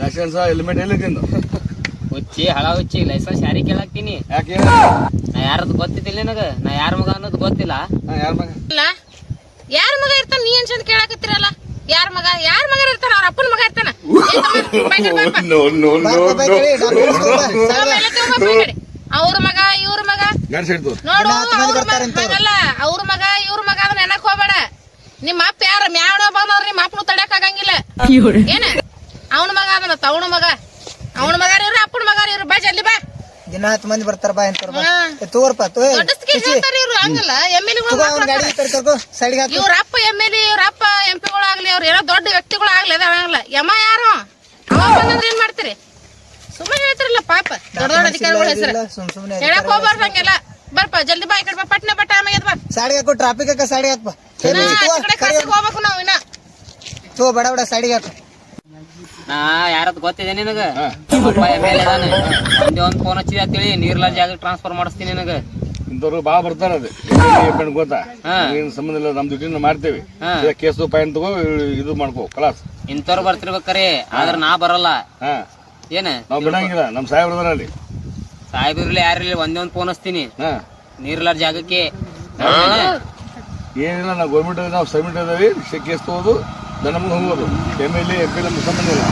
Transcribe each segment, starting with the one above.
Licence helmet ಎಲ್ಲಿ ಹುಚ್ಚಿ ಹಳ ಹುಚ್ಚಿ ಲೈಸೆನ್ಸ್ ಯಾರಿಗೆ ಕೇಳಾಕ್ತೀನಿ? ಯಾಕೆ? ನಾ ಯಾರದು ಗೊತ್ತಿದ್ದಿಲ್ಲ ನಿನಗ? ನಾ ಯಾರ ಮಗ ಅನ್ನೋದು ಗೊತ್ತಿಲ್ಲ. ಯಾರ ಮಗ? ಇಲ್ಲ ಯಾರ ಮಗ ಇರ್ತಾನ ನೀ ಅನ್ಸಂತ ಕೇಳಾಕತ್ತಿರಲ್ಲ? ಯಾರ ಮಗ ಯಾರ ಮಗ ಇರ್ತಾನ? ಅವ್ರ ಅಪ್ಪನ ಮಗ ಇರ್ತಾನ? ಅವ್ರ ಮಗ ಗಾಡಿ ಸೈಡ್ ತೋರ್ ನೋಡು ಮಂದಿ ಅವ್ರ ಬರ್ತಾರೆ ಮಗ ಅಲ್ಲ ಅವ್ರ. ಮಗ ಇವ್ರ ಮಗ ಅದನ್ನ ನೆನಕ್ ಹೋಗ್ಬೇಡ. ನಿಮ್ಮ ಅಪ್ಪ ಯಾರ ಮ್ಯಾವಣ ಬಂದವ್ರ ನಿಮ್ಮ ಅಪ್ಪನು ತಡ್ಯಾಕ ಆಗಂಗಿಲ್ಲ. ಏನ? ಅವನ ಮಗ ಅದನ ತವಣ ಮಗ. ಅವನ ಮಗ ಇವ್ರ ಅಪ್ಪನ ಮಗ ಇವ್ರು ಬಾ ಜಲ್ದಿ ಬಾ. ದಿನ ಹತ್ತು ಮಂದಿ ಬರ್ತಾರ ಬಾ ಎಂತಾರ ತೋರ್ಪ ಇವ್ರು ಅಪ್ಪ ಎಂ ಎಲ್ ಇವ್ರ ಅಪ್ಪ ಎಂ ಪಿಗಳು ಆಗ್ಲಿ ಅವ್ರ ಏನೋ ದೊಡ್ಡ ವ್ಯಕ್ತಿಗಳು ಆಗ್ಲಿ ಅದಾಗಲ್ಲ ಯಮ ಯಾರು? ಅವ ಬಂದ್ರೆ ಏನ್ ಮಾಡ್ತೀರಿ? ಸುಮ್ಮನೆ ಹೇಳ್ತಾರಲ್ಲ ಪಾಪ. ದೊಡ್ಡ ದೊಡ್ಡ ಅಧಿಕಾರಿಗಳ ಹೆಸರು. ಸುಮ್ ಸುಮ್ನೆ ಹೇಳಕ್ ಹೋಗ್ಬಾರ್ದು ಹಂಗೆಲ್ಲ ಬರ್ಪ ಜಲ್ದಿ ಬಾ ಈ ಕಡೆ ಬಾ ಪಟ್ನೆ ಬಟ್ಟ ಆಮೇಲೆ ಬಾ. ಸಾಡಿ ಹಾಕು ಟ್ರಾಫಿಕ್ ಹಾಕ ಸಾಡಿ ಹಾಕ್ಪ ಹೋಗ್ಬೇಕು ನಾವು ಇನ್ನ. ತೋ ಬಡ ಬಡ ಸಾಡಿ ಹಾಕು. ನಾ ಯಾರದ್ ಗೊತ್ತಿದೆ ನಿನಗ? ಅಪ್ಪ ಎಂ ಎಲ್ ಅದಾನ. ಒಂದೇ ಒಂದ್ ಫೋನ್ ಹಚ್ಚಿದೆ ಅಂತೇಳಿ ನೀರ್ಲ ಜಾಗ ಟ್ರಾನ್ಸ್ಫರ್ ಮಾಡಿಸ್ತೀನಿ ನಿನಗ. ಇಂಥವ್ರು ಭಾಳ ಬರ್ತಾರ ಅದು. ಗೊತ್ತಾ? ಹಾ. ಏನ್ ಸಂಬಂಧ ಇಲ್ಲ ನಮ್ ದುಡ್ಡಿನ ಮಾಡ್ತೇವೆ. ಹಾ. ಕೇಸು ಪಾಯಿಂಟ್ ತಗೋ ಇದು ಮಾಡ್ಕೋ ಕಲಾಸ್ ಇಂಥವ್ರು ಬರ್ತಿರ್ಬೇಕಾರೆ ಆದ್ರೆ ನಾ ಬರಲ್ಲ. ಹಾ. ಏನ? ನಾವು ಬಿಡಂಗಿಲ್ಲ ನಮ್ ಸಾಹೇಬ್ರದಾರ ಅಲ್ಲಿ. ಸಾಹೇಬ್ರಿರ್ಲಿ ಯಾರಿರ್ಲಿ ಒಂದೇ ಒಂದ್ ಫೋನ್ ಹಚ್ತೀನಿ. ಹಾ. ನೀರ್ಲಾರ ಜಾಗಕ್ಕೆ. ಏನಿಲ್ಲ ನಾವು ಗೌರ್ಮೆಂಟ್ ನಾವು ಸಬ್ಮಿಟ್ ಇದಾವೆ ಕೇಸ್ ತಗೋದು ನಮಗೆ ಹೋಗೋದು. ಎಂ ಎಲ್ ಎಂ ಪಿ ನಮ್ಗೆ ಸಂಬಂಧ ಇಲ್ಲ.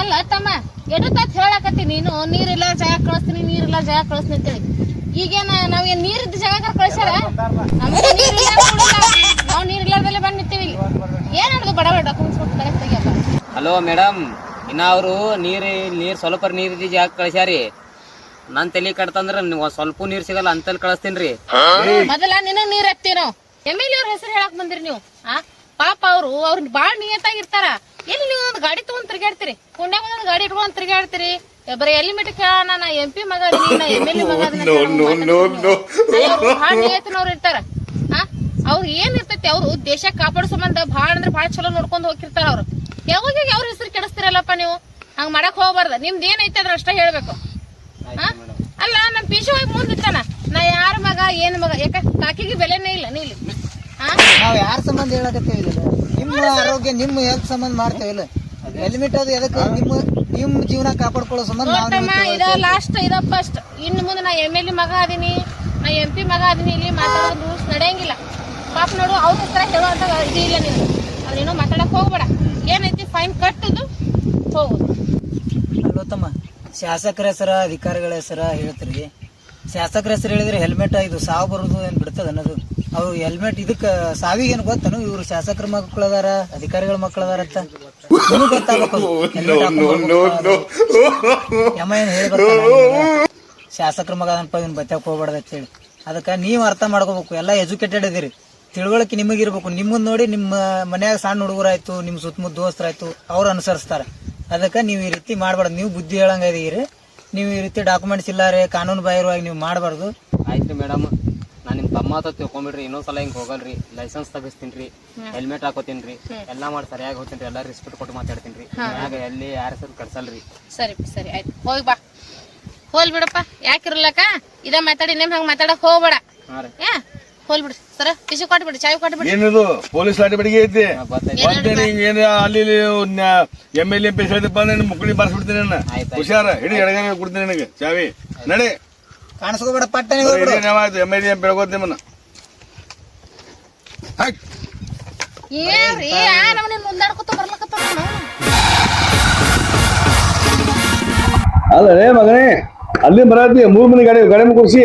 ಅಲ್ಲ ತಮ್ಮ ಎಡತಾತ್ ಹೇಳಕತ್ತಿ ನೀನು? ನೀರಿಲ್ಲ ಜಾಗ ಕಳಿಸ್ತೀನಿ ನೀರಿಲ್ಲ ಜಾಗ ಕಳಿಸ್ತೀನಿ ಅಂತೇಳಿ ಈಗೇನ ನಾವೇನ್ ನೀರಿದ್ದ ಜಾಗ ಕಳ್ಸ್ಯಾರ ನಾವು ನೀರಿಲ್ಲ ನೀರಿಲ್ಲದಲ್ಲೇ ಬಂದ್ ನಿಂತೀವಿ ಇಲ್ಲಿ. ಏನ್ ಹಿಡ್ದು ಬಡ ಬಡ ಡಾಕ್ಯುಮೆಂಟ್ಸ್ ಕೊಟ್ಟು ಹಲೋ ಮೇಡಮ್ ಇನ್ನ ಅವರು ನೀರ್ ನೀರ್ ಸ್ವಲ್ಪ ನೀರು ಇದ್ದ ಜಾಗ ಕಳಿಸ್ಯಾರಿ? ನನ್ ತಲೆ ಕಟ್ತಂದ್ರ ನೀವು ಸ್ವಲ್ಪ ನೀರ್ ಸಿಗಲ್ಲ ಅಂತಲ್ಲಿ ಕಳಿಸ್ತೀನಿ ಮೊದಲ ನಿನ್ನ ನೀರ್ ಎತ್ತೀವಿ ನಾವು. ಎಂ ಎಲ್ ಅವ್ರ ಹೆಸರು ಹೇಳಕ್ ಬಂದಿರಿ ನೀವು? ಆ? ಪಾಪ ಅವ್ರು ಅವ್ರ ಬಾಳ ನಿಯತ್ತಾಗಿರ್ತಾರ ಎಲ್ಲಿ ನೀವು ಒಂದು ಗಾಡಿ ತಗೊಂಡ್ ತಿರ್ಗಾಡ್ತೀರಿ ಪುಣ್ಯಾಗ ಒಂದೊಂದು ಗಾಡಿ ಇಟ್ಕೊಂಡ್ ತಿರ್ಗಾಡ್ತೀರಿ ಬರೀ ಎಲಿಮೆಟ್ ಕೇಳೋಣ ನಾ ಎಂ ಪಿ ಮಗ ನಾ ಎಂ ಎಲ್ ಎ ಮಗ ಭಾಳ ನಿಯತ್ತಿನವ್ರು ಇರ್ತಾರ. ಆ? ಅವ್ರು ಏನ್ ಇರ್ತೈತಿ ಅವ್ರು ದೇಶ ಕಾಪಾಡೋ ಸಂಬಂಧ ಭಾಳ ಅಂದ್ರೆ ಭಾಳ ಚಲೋ ನೋಡ್ಕೊಂಡ್ ಹೋಗಿರ್ತಾರ ಅವ್ರು. ಯಾವಾಗ ಅವ್ರ ಹೆಸರು ಕೆಡಿಸ್ತಿರಲ್ಲಪ್ಪ ನೀವು? ಹಂಗ ಮಾಡಕ್ ಹೋಗ್ಬಾರ್ದ. ನಿಮ್ದು ಏನೈತೆ ಅದ್ರ ಅಷ್ಟೇ ಹೇಳ್ಬೇಕು? ಅಲ್ಲ ನಮ್ ಪಿಶು ಹೋಗಿ ಮುಂದಿತ್ತಾನ ನಾ ಯಾರ ಮಗ ಏನ್ ಮಗ? ಯಾಕ ಕಾಕಿಗೆ ಬೆಲೆನೇ ಇಲ್ಲ ನೀಲಿ? ನಾವ್ ಯಾರ ಸಂಬಂಧ ಹೇಳಕತ್ತೇವಿ ಇಲ್ಲ? ನಿಮ್ಮ ಆರೋಗ್ಯ ನಿಮ್ಮ ಹೆಲ್ತ್ ಸಂಬಂಧ ಮಾಡ್ತೇವೆ ಇಲ್ಲ. ಹೆಲ್ಮೆಟ್ ಅದು ಎದಕ್ಕೆ ನಿಮ್ಮ ನಿಮ್ಮ ಜೀವನ ಕಾಪಾಡ್ಕೊಳ್ಳೋ ಸಂಬಂಧ ಇದ ಲಾಸ್ಟ್ ಇದ ಫಸ್ಟ್ ಇನ್ನು ಮುಂದೆ ನಾ ಎಂ ಎಲ್ ಎ ಮಗ ಅದೀನಿ. ನಾ ಎಂ ಪಿ ಮಗ ಅದೀನಿ ಇಲ್ಲಿ. ಮಾತಾಡೋದು ರೂಲ್ಸ್ ನಡೆಯಂಗಿಲ್ಲ. ಪಾಪ ನೋಡು ಅವ್ರ ಹತ್ರ ಹೇಳುವಂತ ಇದು ಇಲ್ಲ ನೀನು. ಅವ್ರೇನೋ ಮಾತಾಡಕ್ ಹೋಗ್ಬೇಡ. ಏನೈತಿ ಫೈನ್ ಕಟ್ಟುದು ಹೋಗುದು. ಅಲ್ವತ್ತಮ್ಮ ತಮ್ಮ ಶಾಸಕರ ಹೆಸರ ಅಧಿಕಾರಿಗಳ ಹೆಸರ ಹೇಳ್ತೀರಿ. ಶಾಸಕರ ಹೆಸರು ಹೇಳಿದ್ರೆ ಹೆಲ್ಮೆಟ್ ಇದು ಸಾವು ಬರೋದು ಏನ್ ಬಿಡ್ತದ ಅನ್ನೋದು. ಅವ್ರು ಹೆಲ್ಮೆಟ್ ಇದಕ್ಕೆ ಸಾವಿಗೆ ಏನು ಗೊತ್ತನು? ಇವ್ರು ಶಾಸಕರ ಮಕ್ಕಳು ಅದಾರ ಅಧಿಕಾರಿಗಳ ಮಕ್ಕಳು ಅದಾರ ಅಂತ. ನಿಮ್ಗ್ ಗೊತ್ತಾಗ್ಬೇಕು ಅದು. ಹಾಕೊಂಡ್ ಯಮ ಏನ್ ಹೇಳಿ? ಶಾಸಕರ ಮಗ ಅನ್ಪ ಇವ್ನ ಬತ್ತಾಕ್ ಹೋಗ್ಬಾರ್ದು ಅಂತ ಹೇಳಿ ಅದಕ್ಕ ನೀವು ಅರ್ಥ ಮಾಡ್ಕೋಬೇಕು. ಎಲ್ಲ ಎಜುಕೇಟೆಡ್ ಇದೀರಿ. ತಿಳುವಳಿಕೆ ನಿಮಗಿರ್ಬೇಕು. ನಿಮ್ಮನ್ನ ನೋಡಿ ನಿಮ್ಮ ಮನ್ಯಾಗ ಸಣ್ಣ ಹುಡುಗರಾಯ್ತು ನಿಮ್ ಸುತ್ತಮುತ್ತ ದೋಸ್ತರಾಯ್ತು ಅವ್ರು ಅನುಸರಿಸ್ತಾರೆ. ಅದಕ್ಕ ನೀವು ಈ ರೀತಿ ಮಾಡ್ಬಾರ್ದು. ನೀವು ಬುದ್ಧಿ ಹೇಳಂಗ ಇದೀರಿ. ನೀವು ಈ ರೀತಿ ಡಾಕ್ಯುಮೆಂಟ್ಸ್ ಇಲ್ಲ ರೀ ಕಾನೂನು ಬಾಹಿರವಾಗಿ ನೀವು ಮಾಡಬಾರ್ದು. ಆಯ್ತು ಮೇಡಮ್ ನಾನು ನಿಮ್ ತಮ್ಮ ಹತ್ರ ತಿಳ್ಕೊಂಬಿಡ್ರಿ. ಇನ್ನೊಂದ್ಸಲ ಹಿಂಗ್ ಹೋಗಲ್ರಿ. ಲೈಸೆನ್ಸ್ ತೆಗಿಸ್ತೀನ್ರಿ. ಹೆಲ್ಮೆಟ್ ಹಾಕೋತೀನ್ರಿ. ಎಲ್ಲಾ ಮಾಡಿ ಸರಿಯಾಗಿ ಹೋಗ್ತೀನಿ ಎಲ್ಲ ರೆಸ್ಪೆಕ್ಟ್ ಕೊಟ್ಟು ಮಾತಾಡ್ತೀನಿ ಮ್ಯಾಗ ಎಲ್ಲಿ ಯಾರ ಹೆಸರು ಕಡ್ಸಲ್ರಿ ಸರಿ ಸರಿ ಆಯ್ತು. ಹೋಗಿ ಬಾ. ಹೋಲ್ ಬಿಡಪ್ಪ. ಯಾಕಿರ್ಲಕ್ಕ ಇದ ಮಾತಾಡಿ ನಿಮ್ ಹಂಗ ಮಾತಾಡಕ್ ಹೋಗ್ಬೇಡ. ಹಾ ರೀ. ಸರ ಏನಿದು? ಪೊಲೀಸ್ ಬಡಿಗೆ ಐತಿ. ಏನ ಅಲ್ಲಿ ಎಂ ಎಲ್ ಎಂ ಪಿ ಬಂದ ಮುಕ್ಕಳಿ ಬಾರಿಸ್ಬಿಡ್ತೀನಿ ನನ್ನ. ಹುಷಾರ ಹಿಡಿ ಎಡಗಾನ ಕೊಡ್ತೀನಿ ನಿನಗೆ. ಚಾವಿ ನಡಿ. ಕಾಣಿಸ್ಕೋಬೇಡ ಪಟ್ಟನೆ ಹೋಗ್ಬಿಡು. ಆಯ್ತು ಎಂ ಎಲ್ ಎಂ ಪಿ ಹೇಳ್ಕೋತ ನಿಮ್ಮನ್ನ. ಹಾಕ್ ಏನ್ರಿ? ಆ ನಮ್ಮನೆ ಮುಂದಾಡ್ಕೊತ ಬರ್ಲಕತ್ತ ಅಲ್ಲ ರೇ ಮಗನೇ ಅಲ್ಲಿ ಬರತ್ತಿ ಮೂರ್ ಮನೆ ಗಾಡಿ ಗಾಡಿ ಮುಗಿಸಿ.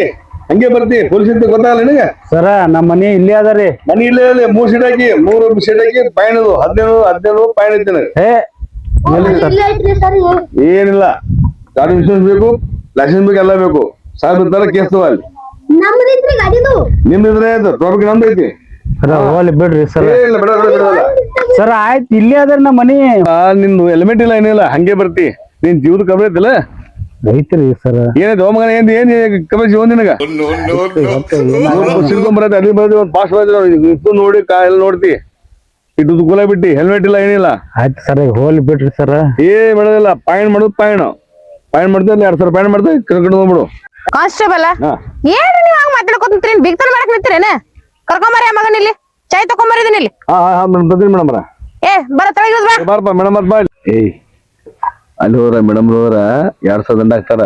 ಹಂಗೆ ಬರ್ತಿ ಪೊಲೀಸ್ ಅಂತ ಗೊತ್ತಾಗಲ್ಲ ನಿನಗೆ? ಸರ ನಮ್ಮ ಮನೆ ಇಲ್ಲೇ ಅದಾರಿ ಮನೆ ಇಲ್ಲೇ ಅದೇ ಮೂರ್ ಸೀಟ್ ಹಾಕಿ ಮೂರು ಸೀಟ್ ಹಾಕಿ ಪೈನ್ ಅದು ಹದಿನೇಳು ಹದಿನೇಳು ಪೈನ್ ಐತಿ ನನಗೆ. ಏ ಎಲ್ಲಿ ಸರ್? ಏನಿಲ್ಲ ಗಾಡಿ ಇನ್ಶೂರೆನ್ಸ್ ಬೇಕು ಲೈಸೆನ್ಸ್ ಬೇಕು ಎಲ್ಲ ಬೇಕು. ಸಾವಿರ ತರ ಕೇಸ್ ತಗೋ ಅಲ್ಲಿ. ನಿಮ್ದಿದ್ರೆ ಆಯ್ತು ಟ್ರಾಫಿಕ್ ನಮ್ದು ಐತಿ. ಸರ ಹೋಗ್ಲಿ ಬಿಡ್ರಿ ಸರ್. ಏ, ಇಲ್ಲ ಬಿಡ ಬಿಡ ಬಿಡಲ್ಲ ಸರ್ ಆಯ್ತು ಇಲ್ಲೇ ಅದ ನಮ್ಮ ಮನೆ. ಆ ನಿಂದು ಹೆಲ್ಮೆಟ್ ಇಲ್ಲ ಏನಿಲ್ಲ ಹಂಗೆ ಬರ್ತಿ. ನಿನ್ ಜೀವದ ಕಬರಿ ಐತಿಲ್ಲ ಐತ್ರಿ ಸರ್. ಏನೈತೆ ಓ ಮಗನ ಏನ್ ಏನ್ ಕಬರಿ ಜೀವನ ನಿನಗ ಸಿಡ್ಕೊಂಡ್ ಅಲ್ಲಿ ಬರೋದು ಒಂದ್ ಪಾಸ್ ಬರೋದು ಇಟ್ಟು ನೋಡಿ ಕಾ ಎಲ್ಲ ನೋಡ್ತಿ. ಇಟ್ಟು ಕೂಲ ಬಿಟ್ಟಿ ಹೆಲ್ಮೆಟ್ ಇಲ್ಲ ಏನಿಲ್ಲ. ಆಯ್ತು ಸರ್ ಹೋಗ್ಲಿ ಬಿಟ್ರಿ ಸರ್. ಏ ಮಾಡೋದಿಲ್ಲ ಪಾಯಿಂಟ್ ಮಾಡೋದು ಪಾಯಣ ಪಾಯಿಂಟ್ ಮಾಡ್ತೀವಿ ಅಲ್ಲಿ ಎರಡ್ ಸಾವಿರ ಪಾಯಿಂಟ್ ಮಾಡ್ತೀವಿ ಕರ್ಕೊಂಡು ಹೋಗ್ಬಿಡು ಕಾನ್ಸ್ಟೇಬಲ್ ಏನು ನೀವು ಹಂಗ ಮಾತಾಡ್ಕೊತೀನಿ ಬಿಗ್ತಾನ ಮಾಡಕ್ ನಿಂತೀರೇನ? ಕರ್ಕೊಂಬರಿ ಆ ಮಗನ ಇಲ್ಲಿ. ಚಾಯ್ ತಕೊಂಬರಿದೀನಿ ಇಲ್ಲಿ. ಹಾ ಹಾ ಮೇಡಮ್ ಬರ್ತೀನಿ ಮೇಡಮ್ ಏ ಬರ ತೆಳಗೆ ಬಾರ ಬಾ. ಬಾರಪ್ಪ ಮೇಡಮ್ ಅದ್ ಬಾ ಏ ಏಯ್ ಅಲ್ಲಿ ಹೋದ್ರ ಮೇಡಮ್ ಹೋದ್ರ ಎರಡ್ ಸಾವಿರ ದಂಡ ಹಾಕ್ತಾರ.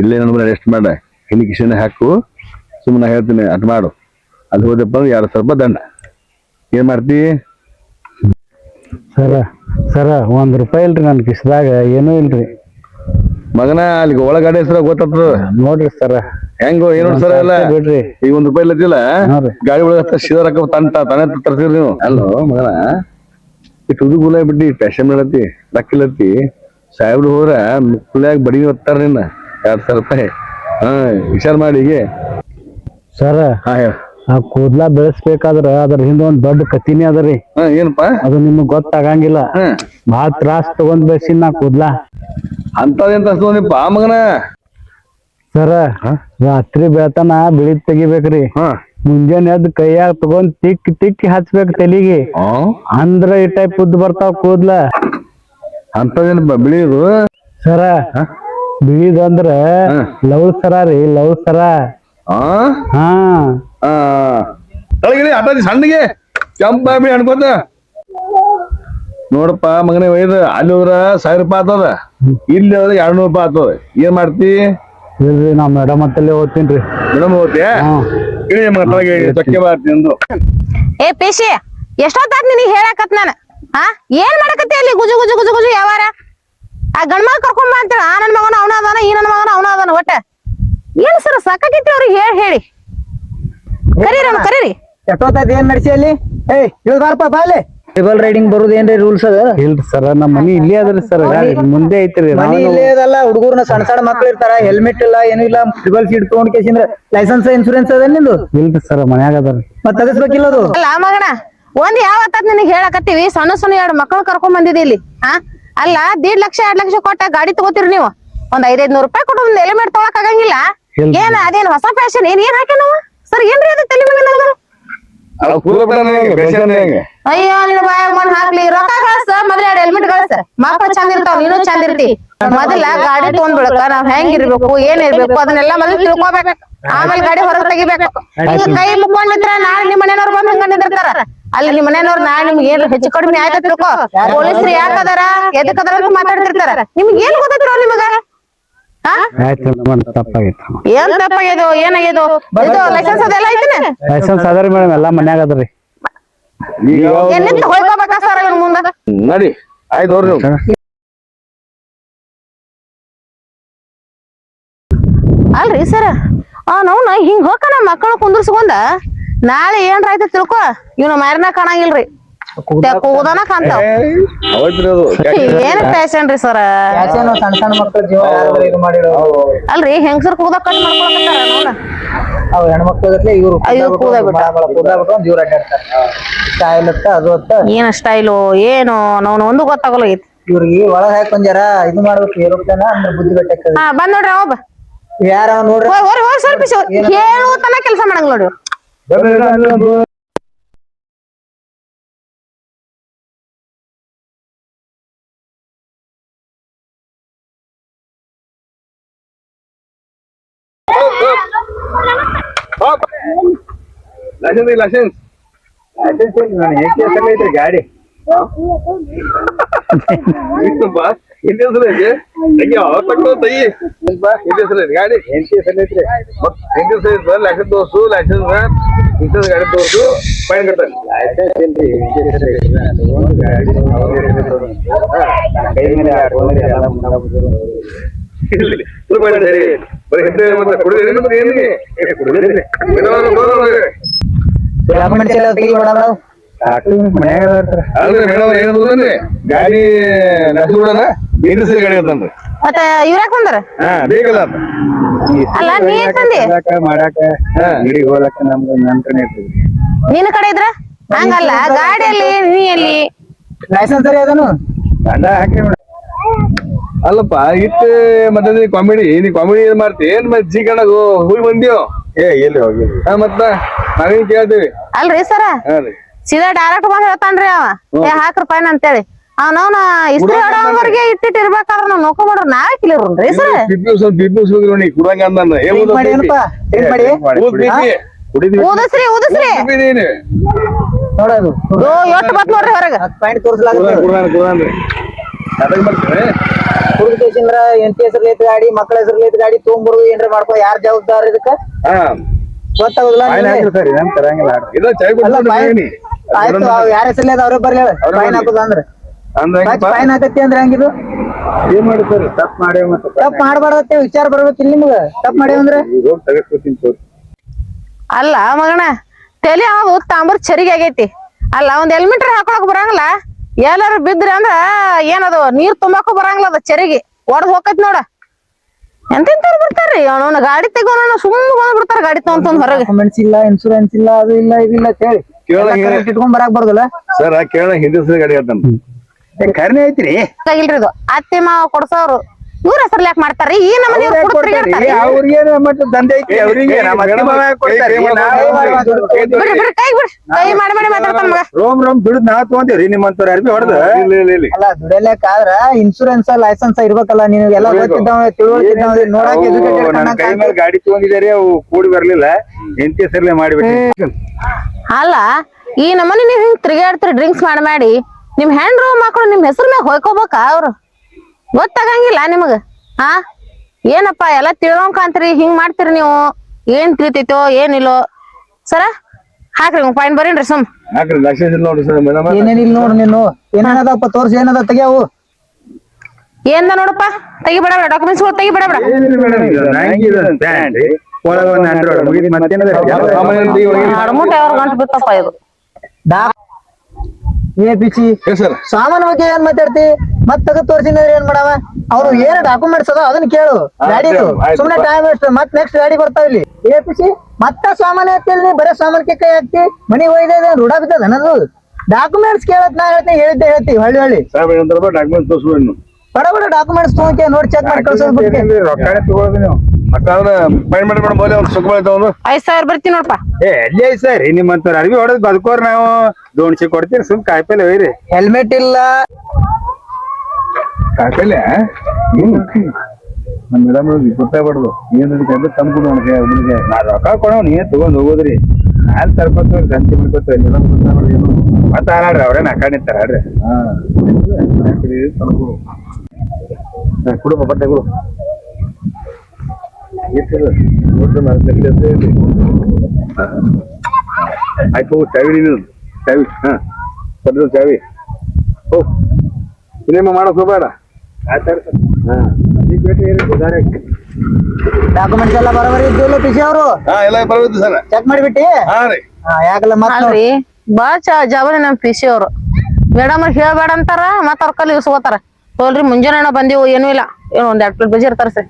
ಇಲ್ಲೇ ನನ್ನ ರೆಸ್ಟ್ ಮಾಡ. ಇಲ್ಲಿ ಕಿಶನ್ ಹಾಕು. ಸುಮ್ಮನೆ ಹೇಳ್ತೀನಿ ಅದ್ ಮಾಡು. ಅಲ್ಲಿ ಹೋದಪ್ಪ ಅಂದ್ರೆ ಎರಡ್ ಸಾವಿರ ರೂಪಾಯಿ ದಂಡ. ಏನ್ ಮಾಡ್ತಿ? ಸರ ಸರ ಒಂದ್ ರೂಪಾಯಿ ಇಲ್ರಿ ನನ್ ಕಿಸ್ದಾಗ ಏನೂ ಇಲ್ರಿ. ಮಗನ ಅಲ್ಲಿ ಒಳಗಡೆ ಹೆಸರ ಗೊತ್ತಾಗ್ತದ ನೋಡ್ರಿ ಸರ. ಹೆಂಗೋ ಏನು ಸರ ಎಲ್ಲ? ಬಿಡ್ರಿ. ಈಗ ಒಂದ್ ರೂಪಾಯಿ ಇಲ್ಲ ಹಾ ರೀ. ಗಾಡಿ ಒಳಗ ಸೀದಾ ರೊಕ್ಕ ತಂತ ತಾನೇ ತರ್ತೀರಿ ನೀವು. ಅಲ್ಲೋ ಮಗನ ಇಟ್ಟು ಉದು ಬಿಡ್ಡಿ ಬಿಟ್ಟಿ ಫ್ಯಾಷನ್ ಮಾಡತ್ತಿ ರಕ್ಕಿಲ್ಲತ್ತಿ ಸಾಹೇಬ್ರು ಹೋದ್ರ ಮುಕ್ಕುಲ್ಯಾಗ ಬಡಿ ಒತ್ತಾರ ನಿನ್ನ? ಎರಡ್ ಸಾವಿರ ರೂಪಾಯಿ. ಹಾ ವಿಚಾರ ಮಾಡಿ ಸರ್ ಸರ ಹಾ ಹೇಳ. ಆ ಕೂದ್ಲ ಬೆಳೆಸ್ಬೇಕಾದ್ರ ಅದ್ರ ಹಿಂದೆ ಒಂದ್ ದೊಡ್ಡ ಕತಿನೇ ಅದರಿ ಹಾ ಏನಪ್ಪಾ? ಅದು ನಿಮಗ್ ಗೊತ್ತಾಗಂಗಿಲ್ಲ. ಹಾ. ಬಾಳ ತ್ರಾಸ್ ತಗೊಂಡ್ ಬೆಳ್ಸಿನ್ ನಾ ಕೂದ್ಲ. ಅಂತದೇನ್ ತಗೊಂಡಿಪ್ಪ ಆ ಮಗನ? ಸರ ರಾತ್ರಿ ಬೆಳತನ ಬಿಳಿ ತೆಗಿಬೇಕ್ರಿ. ಹಾ. ಮುಂಜಾನೆ ಎದ್ದು ಕೈಯಾಗ ತಗೊಂಡ್ ತಿಕ್ಕಿ ತಿಕ್ಕಿ ಹಚ್ಬೇಕು ತಲಿಗೆ? ಅಂದ್ರ ಈ ಟೈಪ್ ಉದ್ದ ಬರ್ತಾವ ಕೂದ್ಲ. ಅಂತದೇನಪ್ಪ ಬಿಳಿದು? ಸರ ಬಿಳಿದಂದ್ರ ಅಂದ್ರೆ ಲವ್ ಸರ ರೀ ಲವ್ ಸರ. ಹಾ. ತಳಗಿಳಿ ಸಣ್ಣಗೆ? ಕೆಂಪ ಬಿಳಿ ಅನ್ಕೋತ. ನೋಡಪ್ಪ ಮಗನೇ ಒಯ್ದ ಅಲ್ಲಿ ಹೋದ್ರ ಸಾವಿರ ರೂಪಾಯಿ ಆತದ. ಇಲ್ಲಿ ಹೋದ್ರೆ ಎರಡ್ ನೂರು ರೂಪಾಯಿ ಆತದ. ಏನ್ ಮಾಡ್ತಿ? ಇಲ್ರಿ ನಾ ಮೇಡಮ್ ಅಂತಲ್ಲೇ ರೀ. ಮೇಡಮ್ ಹೋಗ್ತೀಯ ಹ್ಮ್ ಇಳಿ ಮಗ ತಳಗೆ ಚಕ್ಕೆ ಬಾರ್ತಿ ಅಂದು ಏ ಪೇಶಿ ಎಷ್ಟೊತ್ತಾತ್ ನಿನಗೆ ಹೇಳಕತ್ ನಾನು? ಹಾ ಏನ್ ಮಾಡಕತ್ತಿ ಅಲ್ಲಿ? ಗುಜು ಗುಜು ಗುಜು ಗುಜು ಯಾವಾರ? ಆ ಗಂಡ ಮಗ ಕರ್ಕೊಂಡ್ ಬಾ ಅಂತೇಳ. ಆ ನನ್ ಮಗನ ಅವನ ಅದಾನ ಈ ನನ್ ಮಗನ ಅವನ ಅದಾನ ಒಟ್ಟ. ಏನ್ ಸರ್ ಸಾಕಾಗಿತ್ತಿ ಅವ್ರಿಗೆ? ಹೇಳಿ ಹೇಳಿ. ಕರೀರಿ ಅವ್ನ ಕರೀರಿ. ಎಷ್ಟೊತ್ತಾಯ್ತು? ಏನ್ ನಡ್ಸಿ ಅಲ್ಲಿ? ಏಯ್ ಇವ್ ಬಾರಪ್ಪ ಬಾಲೆ ಟೇಬಲ್ ರೈಡಿಂಗ್ ಬರುದು ಏನ್ರಿ ರೂಲ್ಸ್ ಅದ? ಇಲ್ರಿ ಸರ್ ನಮ್ಮ ಮನಿ ಇಲ್ಲೇ ಅದ್ರಿ ಸರ್. ಮುಂದೆ ಐತ್ರಿ ಮನಿ ಇಲ್ಲೇ ಅದಲ್ಲ ಹುಡುಗರ್ನ ಸಣ್ಣ ಸಣ್ಣ ಮಕ್ಳು ಇರ್ತಾರ ಹೆಲ್ಮೆಟ್ ಇಲ್ಲ ಏನು ಇಲ್ಲ ಟ್ರಿಬಲ್ ಸೀಟ್ ತಗೊಂಡ್ ಕೇಸಿಂದ್ರ ಲೈಸೆನ್ಸ್ ಇನ್ಶೂರೆನ್ಸ್ ಅದ ನಿಂದು? ಇಲ್ರಿ ಸರ್ ಮನ್ಯಾಗ ಅದ್ರಿ ಮತ್ತೆ ತಗಸ್ಬೇಕಿಲ್ಲ ಅದು? ಅಲ್ಲ ಮಗನ? ಒಂದ್ ಯಾವತ್ತ ನಿನಗ್ ಹೇಳಕತ್ತೀವಿ? ಸಣ್ಣ ಸಣ್ಣ ಎರಡು ಮಕ್ಕಳು ಕರ್ಕೊಂಡ್ ಬಂದಿದಿ ಇಲ್ಲಿ ಹಾ ಅಲ್ಲ ದೀಡ್ ಲಕ್ಷ ಎರಡ್ ಲಕ್ಷ ಕೊಟ್ಟ ಗಾಡಿ ತಗೋತೀರಿ ನೀವು? ಒಂದ್ ಐದೈದ್ ನೂರು ರೂಪಾಯಿ ಕೊಟ್ಟು ಒಂದ್ ಎಲಿಮೆಂಟ್ ತಗೊಳಕ್ ಆಗಂಗಿಲ್ಲ? ಏನ ಅದೇನ್ ಹೊಸ ಫ್ಯಾಷನ್ ಏನ್ ಏನ್ ಹಾಕ್ಯಾನವ ಸರ್ ಏನ್ರಿ ಅದು ತಲೆ ಮೇಲೆ ಅಯ್ಯೋ ನಿನ್ ಬಾಯಾಗ ಮಣ್ಣ್ ಹಾಕ್ಲಿ. ರೊಕ್ಕ ಕಳ್ಸ ಮೊದ್ಲ ಎರಡು ಹೆಲ್ಮೆಟ್ ಕಳ್ಸ ಮಕ್ಳು ಚಂದ ಇರ್ತಾವ ನೀನು ಚಂದ ಇರ್ತಿ. ಮೊದಲ ಗಾಡಿ ತಗೊಂಡ್ ಬಿಡಕ ನಾವ್ ಹೆಂಗ್ ಇರ್ಬೇಕು ಏನ್ ಇರ್ಬೇಕು ಅದನ್ನೆಲ್ಲ ಮೊದಲು ತಿಳ್ಕೊಬೇಕು. ಆಮೇಲೆ ಗಾಡಿ ಹೊರಗ್ ತೆಗಿಬೇಕು. ಕೈ ಮುಕ್ಕೊಂಡ್ ನಿಂತ್ರ ನಾಳೆ ನಿಮ್ ಮನೆಯವ್ರು ಬಂದ್ ಹಂಗ ನಿಂದಿರ್ತಾರ. ಅಲ್ಲಿ ನಿಮ್ ಮನೆಯವ್ರು ನಾ ನಿಮ್ಗೆ ಏನ್ ಹೆಚ್ಚು ಕಡಿಮೆ ಆಯ್ತ ತಿಳ್ಕೊ? ಪೊಲೀಸ್ರು ಯಾಕದಾರ ಎದಕ್ಕದಾರ ಅಂತ ಮಾತಾಡ್ತಿರ್ತಾರ. ನಿಮ್ಗೆ ಏನ್ ಗೊತ್ತೈತ್ರೋ ನಿಮಗ? ಹಾ? ಆಯ್ತು ತಪ್ಪಾಗೈತೆ ಏನ್ ತಪ್ಪಾಗ್ಯದು ಏನಾಗ್ಯದು? ಇದು ಲೈಸೆನ್ಸ್ ಅದೆಲ್ಲ ಐತಿನ? ಲೈಸೆನ್ಸ್ ಅದರಿ ಮೇಡಮ್ ಎಲ್ಲಾ ಮನ್ಯಾಗ ಅದರಿ ಸರ್ ಇವ್ನ ಮುಂದ? ನಡಿ ಆಯ್ತು ಅವ್ರಿ ನೀವು. ಅಲ್ರಿ ಸರ ಹಿಂಗ್ ಹೋಗ ಮಕ್ಕಳು ಕುಂದ್ರಸ್ಕೊಂಡ? ನಾಳೆ ಏನ್ರ ಆಯ್ತು ತಿಳ್ಕೊ. ಇವ್ನ ಮಾರಿನ ಕಾಣಂಗಿಲ್ರಿ. ಕೂದನ ಕಾಣ್ತಾವ. ಏನ್ ಫ್ಯಾಷನ್ ರೀ ಸರ್? ಸಣ್ಣ ಸಣ್ಣ ಮಕ್ಕಳ ಜೀವ ಯಾರು ಮಾಡಿರೋ ಅಲ್ರಿ ಹೆಂಗಸರ್ ಕೂದ ಕಟ್ ಮಾಡ್ಕೊಳಕತ್ತಾರ ನೋಡ. ಅವ್ ಹೆಣ್ಮಕ್ಳು ಇವ್ರು ಕೂದ ಬಿಟ್ಟ. ಕೂದ ಬಿಟ್ಕೊಂಡ್ ಜೀವ ಅಡ್ಡಾಡ್ತಾರ ಸ್ಟೈಲ್ ಅತ್ತ ಅದು ಅತ್ತ ಏನ್ ಸ್ಟೈಲು ಏನು? ನಾವು ಒಂದು ಗೊತ್ತಾಗಲ್ಲ ಇವ್ರಿಗೆ ಒಳಗ್ ಹಾಕಿ ಒಂದ್ ಜರ ಇದು ಮಾಡ್ಬೇಕು ಏರೋಪ್ಲೇನ ಅಂದ್ರೆ ಬುದ್ಧಿ ಬೆಟ್ಟಕ್ಕೆ ಹಾ ಬಂದ್ ನೋಡ್ರಿ ಅವ ಯಾರ ನೋಡ್ರಿ? ಸ್ವಲ್ಪ ತನ ಕೆಲಸ ಮಾಡಂಗ್ ನೋಡ್ರಿ ಇವ್ರು. ಲೈಸೆನ್ಸ್ ಲೈಸೆನ್ಸ್ ಲೈಸೆನ್ಸ್ ಐತ್ರಿ ಗಾಡಿ ಹಿಂದಿ ಹೆಸರು ಐತಿ ಹೆಂಗೆ ಅವ ತಗೊಂಡು ತೈ ಹಿಂದಿ ಹೆಸರು ಐತಿ ಗಾಡಿ ಹಿಂದಿ ಹೆಸರು ಐತ್ರಿ ಹಿಂದಿ ಹೆಸರು ಐತಿ ಲೈಸೆನ್ಸ್ ತೋರ್ಸು ಲೈಸೆನ್ಸ್ ಇನ್ಸೂರೆನ್ಸ್ ಗಾಡಿ ತೋರ್ಸು ಫೈನ್ ಕಟ್ಟಾನೆ ಲೈಸೆನ್ಸ್ ಇಲ್ರಿ ಬರೀ ಹಿಂದೆ ಮತ್ತೆ ಕುಡಿದ್ರಿ ಮತ್ತೆ ಏನಿಗೆ ಕುಡಿದ್ರಿ ಡಾಕ್ಯುಮೆಂಟ್ಸ್ ಎಲ್ಲ ತೆಗಿ ಅಲ್ರಿ ಮೇಡಮ್ ಏನಂದ್ರೆ ಗಾಡಿ ಅಂತಂದ್ರಿ ಮತ್ತೆ ಬಂದಾರ? ಹಾ ಬೇಕಲ್ಲ ಅಂತ ಅಲ್ಲ ನೀ ತಂದಿ? ಮಾಡಾಕ ನಿನ್ನ ಕಡೆ ಇದ್ರ? ಹಂಗಲ್ಲ ಗಾಡಿಯಲ್ಲಿ ನೀ ಎಲ್ಲಿ ಲೈಸೆನ್ಸ್ ಸರಿ ಅದನು? ದಂಡ ಹಾಕಿ ಅಲ್ಲಪ್ಪ ಇಟ್ಟು ಮತ್ತೆ ನೀ ಕಾಮಿಡಿ ನೀ ಕಾಮಿಡಿ ಏನ್ ಮಾಡ್ತಿ? ಏನ್ ಮತ್ತೆ ಜಿ ಕಣಗು ಹೋಗಿ ಬಂದಿಯೋ? ಏ ಎಲ್ಲಿ ಹೋಗಿ ಮತ್ತ ನಾವೇನ್ ಕೇಳ್ತೀವಿ? ಅಲ್ರಿ ಸರ. ಹಾ ರೀ. ಸೀದಾ ಡೈರೆಕ್ಟ್ ಬಂದ್ ಹೇಳ್ತಾನ್ರಿ ಅವ. ಏ ಹಾಕ್ರಿ ಫೈನ್ ಅಂತೇಳಿ. ಅವನವನ ಇಸ್ತ್ರಿ ಹೊಡೋವರ್ಗೆ ಇಟ್ಟಿಟ್ಟು ಇರ್ಬೇಕಾದ್ರ ನಾವ್ ನೋಡ್ಕೊಂಡ್ ಮಾಡ್ರಿ ನಾವೇ ಕಿಲಿರ್ರಿ ಸರ್ ಕುಡಂಗ ಊದಸ್ರಿ ಊದಸ್ರಿ ಎಷ್ಟು ಬತ್ ನೋಡ್ರಿ ಹೊರಗ. ಪಾಯಿಂಟ್ ಅದಕ್ಕೆ ಬರ್ತೀವಿ ಹುಡುಗ ಎಂಟಿ ಹೆಸರು ಐತಿ ಗಾಡಿ ಮಕ್ಕಳ ಹೆಸರು ಐತಿ ಗಾಡಿ ತೊಗೊಂಬರ್ದು ಏನ್ರ ಮಾಡ್ಕೋ ಯಾರ್ ಜವಾಬ್ದಾರ ಇದಕ್ಕ? ಹಾ. ಗೊತ್ತಾಗುದಿಲ್ಲ ಆಯ್ತು ಅವ್ ಯಾರ ಹೆಸರ್ಲಿ ಅದ ಅವ್ರೇ ಬರ್ಲಿ ಫೈನ್. ಹಾಕುದ ಅಂದ್ರೆ. ಫೈನ್ ಹಾಕತ್ತಿ ಅಂದ್ರೆ ಹೆಂಗಿದು? ಏನ್ ಮಾಡಿ ಸರ್? ತಪ್ಪು ಮಾಡಿ ಮತ್ತೆ ತಪ್ಪ ಮಾಡ್ಬಾರ್ದತ್ತೆ ವಿಚಾರ ಬರ್ಬೇಕಿಲ್ಲ ನಿಮ್ಗ. ತಪ್ಪ ಮಾಡಿ ಅಂದ್ರೆ? ಅಲ್ಲ ಮಗಣ ತಲೆ ಅವು ತಾಂಬರ್ ಚರಿಗೆ ಆಗೈತಿ. ಅಲ್ಲ ಒಂದ್ ಹೆಲ್ಮೆಟ್ ಹಾಕೊಳಕ್ ಬರಂಗಿಲ್ಲ. ಎಲ್ಲಾರು ಬಿದ್ರಿ ಅಂದ್ರ ಏನದು ನೀರ್ ತುಂಬಾಕು ಬರಂಗಿಲ್ಲ ಅದ ಚರಿಗೆ. ಒಡದ್ ಹೋಗತ್ ನೋಡ. ಎಂತೆಂತವ್ರು ಬರ್ತಾರ್ರಿ? ಅವನವನ ಗಾಡಿ ತೆಗೋನ ಸುಮ್ಮನೆ ಬಂದ್ ಬಿಡ್ತಾರ ಗಾಡಿ ತಗೊಂತ ಹೊರಗೆ. ಇಲ್ಲ ಇನ್ಶೂರೆನ್ಸ್ ಇಲ್ಲ ಅದು ಇಲ್ಲ ಇದಿಲ್ಲ ಅಂತ ಹೇಳಿ. ಇಟ್ಕೊಂಡ್ ಬರಾಕ್ ಬರ್ದಲ್ಲ ಸರ್ ಕೇಳ ಗಾಡಿ ಹೇಳ್ತಾನೆ ಕರ್ನೆ ಐತ್ರಿ ಇಲ್ರಿ ಇದು ಅತ್ತೆ ಮಾವ ಕೊಡ್ಸೋರು ಇವ್ರ ಹೆಸರು ಯಾಕೆ ಮಾಡ್ತಾರ್ರಿ ಈ ನಮ್ಮನೆ ಅವ್ರಿಗೆ ಮತ್ತೆ ದಂಧೆ ಐತಿ ಅವ್ರಿಗೆ ನಮ್ಮ ಅತ್ತಿ ಮಾವ ಯಾಕ್ ಕೊಡ್ತಾರ್ರಿ? ನಾವು ಬಿಡ್ರಿ ಬಿಡ್ರಿ ಕೈ ಬಿಡ್ರಿ ಕೈ ಮಾಡಿ ಮಾಡಿ ಮಾತಾಡ್ತಾನ ಮಗ ರೋಮ್ ರೋಮ್ ದುಡ್ದು ನಾ ತಗೊಂತೀವ್ರಿ ನಿಮ್ಮಂತವ್ರ ಅರ್ಬಿ ಹೊಡೆದು ಇಲ್ಲ ಇಲ್ಲ ಇಲ್ಲ ಅಲ್ಲ ಇನ್ಸೂರೆನ್ಸ್ ಲೈಸೆನ್ಸ್ ಇರ್ಬೇಕಲ್ಲ ನೀವು ಎಲ್ಲ ಗೊತ್ತಿದ್ದಾವ ನೋಡಕ್ ಕೈ ಮೇಲೆ ಗಾಡಿ ತಗೊಂಡಿದ್ದಾರೆ ಅವು ಕೂಡಿ ಬರ್ಲಿಲ್ಲ ಎಂಟಿ ಸರ್ಲೆ ಮಾಡಿಬಿಟ್ಟು ಅಲ್ಲ ಈ ನಮ್ಮನೆ ನೀವ್ ಹಿಂಗ್ ತಿರ್ಗಾಡ್ತೀರಿ ಡ್ರಿಂಕ್ಸ್ ಮಾಡಿ ಮಾಡಿ. ನಿಮ್ ಹೆಣ್ರು ಮಕ್ಕಳು ನಿಮ್ ಹೆಸರು ಮ್ಯಾಗ ಹೊಯ್ಕೋಬೇಕ ಅವ್ರು? ಗೊತ್ತಾಗಂಗಿಲ್ಲ ನಿಮಗ ಹಾ ಏನಪ್ಪ ಎಲ್ಲ ತಿಳ್ಕೊಂಡ್ ಕಾಣ್ತೀರಿ ಹಿಂಗ್ ಮಾಡ್ತೀರಿ ನೀವು. ಏನ್ ತಿಳಿತೈತೋ ಏನಿಲ್ಲೋ. ಸರ ಹಾಕ್ರಿ ಪಾಯಿಂಟ್ ಬರೀನ್ರಿ ಸುಮ್. ಹಾಕ್ರಿ ನೋಡ್ರಿ ಸರ್ ಮೇಡಮ್. ಏನೇನಿಲ್ಲ ನೋಡು ನೀನು? ಏನೇನದಪ್ಪ ತೋರ್ಸಿ ಏನದ ತೆಗ್ಯಾವು? ಏನ್ದ ನೋಡಪ್ಪ? ತೆಗಿಬೇಡ ಡಾಕ್ಯುಮೆಂಟ್ಸ್ ತೆಗಿಬೇಡ ಬೇಡ. ಒಳಗ ಒಂದ್ ಮುಗಿದ್ ಮತ್ತೇನದ ಗಂಟು ಬಿತ್ತಪ್ಪ ಇದು. ಡಾ ಏ ಪಿಚಿ ಸರ್? ಸಾಮಾನ್ ಹೋಗಿ ಏನ್ ಮಾತಾಡ್ತಿ? ಮತ್ ತೆಗೆದ್ ತೋರ್ಸಿದ್ರೆ ಏನ್ ಮಾಡವ? ಅವ್ರು ಏನ್ ಡಾಕ್ಯುಮೆಂಟ್ಸ್ ಅದ ಅದನ್ನ ಕೇಳು. ಗಾಡಿದು ಸುಮ್ನೆ ಟೈಮ್ ವೇಸ್ಟ್ ಮತ್ ನೆಕ್ಸ್ಟ್ ಗಾಡಿ ಬರ್ತಾವ ಇಲ್ಲಿ. ಏ ಪಿಸಿ ಮತ್ತ ಸಾಮಾನ್ ಹಾಕ್ತಿಲ್ ನೀ ಬರೇ ಸಾಮಾನ್ಗೆ ಕೈ ಹಾಕ್ತಿ? ಮನಿಗ್ ಒಯ್ದ ರೂಢ ಬಿದ್ದದ ಅನ್ನೋದು ಡಾಕ್ಯುಮೆಂಟ್ಸ್ ಕೇಳತ್ ನಾ ಹೇಳ್ತೀನಿ ಹೇಳಿದ್ದೆ ಹೇಳ್ತಿ ಹಳ್ಳಿ ಹಳ್ಳಿ. ಡಾಕ್ಯುಮೆಂಟ್ಸ್ ಬಡ ಬಡ ಡಾಕ್ಯುಮೆಂಟ್ಸ್ ತೋಕೆ ನೋಡಿ ಚೆಕ್ ಮಾಡಿ ಕಳ್ಸೋದ್ ಬಿಟ್ಟಿ ರೊಕ್ಕನೇ ಫೈನ್ ಮಾಡಿ ಮೇಡಮ್ ಬೋಲೆ ಒಂದು ಸುಖ ಬೀಳ್ತಾವ ಒಂದು ಐದ್ ಸಾವಿರ ಬರ್ತೀನಿ ನೋಡಪ್ಪ ಏ ಸರ್ ನಿಮ್ಮಂತವ್ರ ಅರ್ಬಿ ಹೊಡೆದ್ ಬದುಕೋರ್ ನಾವು ದೋಣಿಸಿ ಕೊಡ್ತೀರಿ ಸುಮ್ ಕಾಯಿಪಲ್ಲೆ ಒಯ್ರಿ ಹೆಲ್ಮೆಟ್ ಇಲ್ಲ ಕಾಯಿಪಲ್ಯ ನಮ್ಮ ಮೇಡಮ್ ಗೊತ್ತಾಗ್ಬಾರ್ದು ಏನು ತಂದ್ಕೊಡು ಒಬ್ಬನಿಗೆ ನಾ ರೊಕ್ಕ ಕೊಡೋ ನೀನ್ ತಗೊಂಡ್ ಹೋಗೋದ್ರಿ ನಾಲ್ ತರ್ಕೋತೀವಿ ಸಂತಿ ಬಿಡ್ಕೊತೀವಿ ಮೇಡಮ್ ಗೊತ್ತಾಗ್ಬಾರ್ದು ಏನು ಮತ್ತ ಆಡ್ರಿ ಅವ್ರೇನ್ ಕಡೆ ಆಡ್ರಿ ಹಾ ತಂದ್ಕೊಡು ಕೊಡು ಬಟ್ಟೆ ಕೊಡು ಎಷ್ಟಿದೆ? ನೋಡ್ರಿ ನಾನು ತೆಗ್ದು ಅಂತ ಹೇಳಿ. ಹಾ. ಆಯ್ತು ಚಾವಿ ನೀನು. ಚಾವಿ ಹಾಂ. ಸದ್ದ ಚಾವಿ. ಓ ಸಿನಿಮಾ ಮಾಡೋಕ್ ಹೋಗ್ಬೇಡ. ಡಾಕ್ಯುಮೆಂಟ್ಸ್ ಎಲ್ಲ ಬರೋಬರಿ ಇದ್ದಿಲ್ಲ ಪಿಸಿ ಅವರು? ಹಾ ಎಲ್ಲ ಬರೋದು ಸರ್. ಚೆಕ್ ಮಾಡಿಬಿಟ್ಟಿ? ಹಾ ರೀ. ಹಾ ಯಾಕಲ್ಲ ಮತ್ ನೋಡ್. ಅಲ್ರಿ ಬಾಳ ಚ ಜವಾರಿ ನಮ್ ಪಿಸಿ ಅವ್ರು. ಮೇಡಮ್ ಹೇಳ್ಬೇಡ ಅಂತಾರ ಮತ್ತ ಅವ್ರ ಕಲ್ಲಿ ಇಸ್ಕೋತಾರ ಹೋಲ್ರಿ ಮುಂಜಾನೆ ಬಂದಿವು ಏನೂ ಇಲ್ಲ. ಏನೋ ಒಂದ್ ಎರಡ್ ಪ್ಲೇಟ್ ಬಜಿ ಇರ್ತಾರ ಸರ್.